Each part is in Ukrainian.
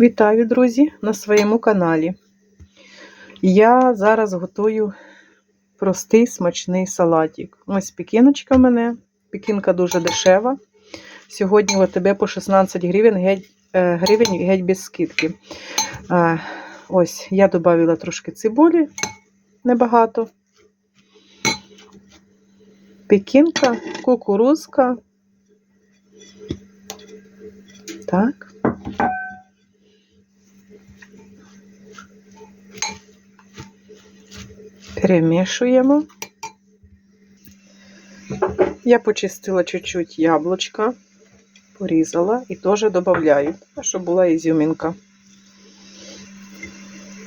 Вітаю, друзі, на своєму каналі. Я зараз готую простий смачний салатик. Ось пекіночка в мене. Пекінка дуже дешева. Сьогодні в АТБ по 16 гривень геть, е, гривень геть без скидки. Ось я додала трошки цибулі, небагато. Пекінка, кукурузка. Так. Перемішуємо. Я почистила чуть-чуть яблучка, порізала і теж додаю, щоб була ізюмінка.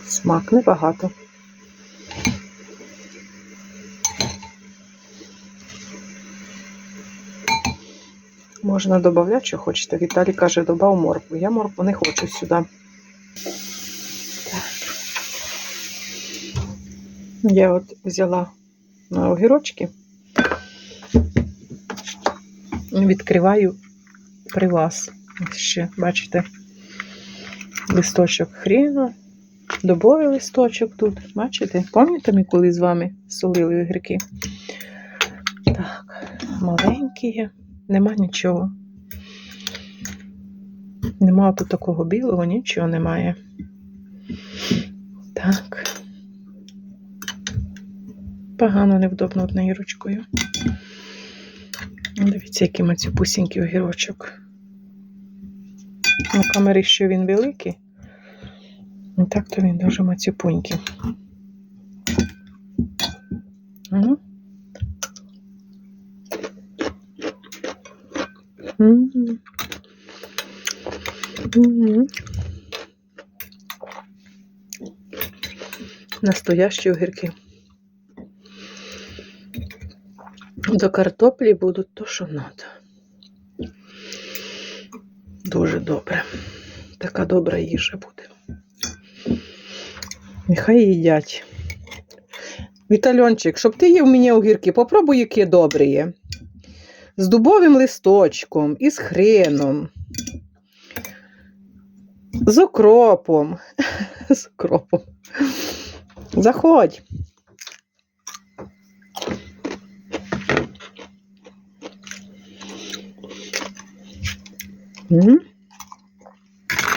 Смак небагато. Можна додати, що хочете. Віталій каже, додав моркву. Я моркву не хочу сюди. Я от взяла на огірочки, відкриваю при вас. Ось ще, бачите, листочок хріну, добовий листочок тут. Бачите? Пам'ятаєте, ми коли з вами солили огірки? Так, маленькі є, нема нічого. Нема тут такого білого, нічого немає. Так. Погано невдобно однією ручкою. Дивіться, який мацюпусінький огірочок. На камері що він великий. І так то він дуже мацюпунький. Ну. Настоящі огірки. До картоплі будуть то, що треба. Дуже добре. Така добра їжа буде. Нехай їдять. Вітальончик, щоб ти їв мені огірки, попробуй, які добрі є. З дубовим листочком, і з хреном, з окропом. З окропом. Заходь.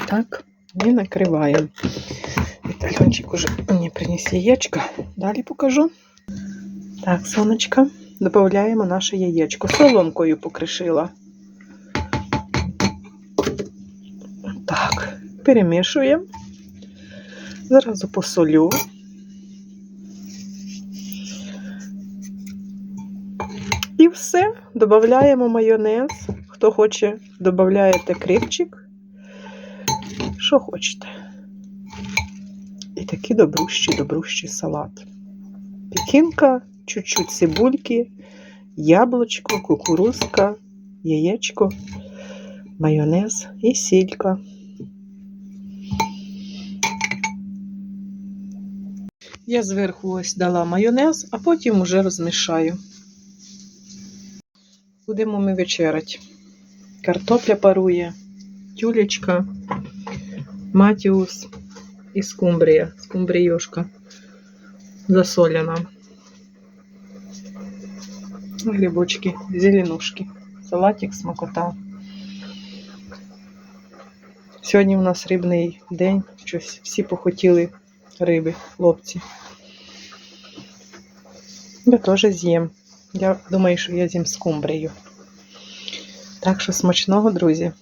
Так, і накриваємо. Вітальончик уже мені приніс яєчко. Далі покажу. Так, сонечко, додаємо наше яєчко. Соломкою покришила. Так, перемішуємо. Зразу посолю. І все, додаємо майонез. Хто хоче, додаєте крипчик. Що хочете. І такий добрущий, добрущий салат. Пекінка, чуть-чуть цибульки, яблучко, кукурузка, яєчко, майонез і сілька. Я зверху ось дала майонез, а потім уже розмішаю. Будемо ми вечерять. Картопля парує, тюлечка, матіус і скумбрія, скумбрійошка засолена. Грибочки, зеленушки, салатик смакота. Сьогодні у нас рибний день, щось всі похотіли риби, хлопці. Я теж з'їм. Я думаю, що я з'їм скумбрію. Так що смачного, друзі!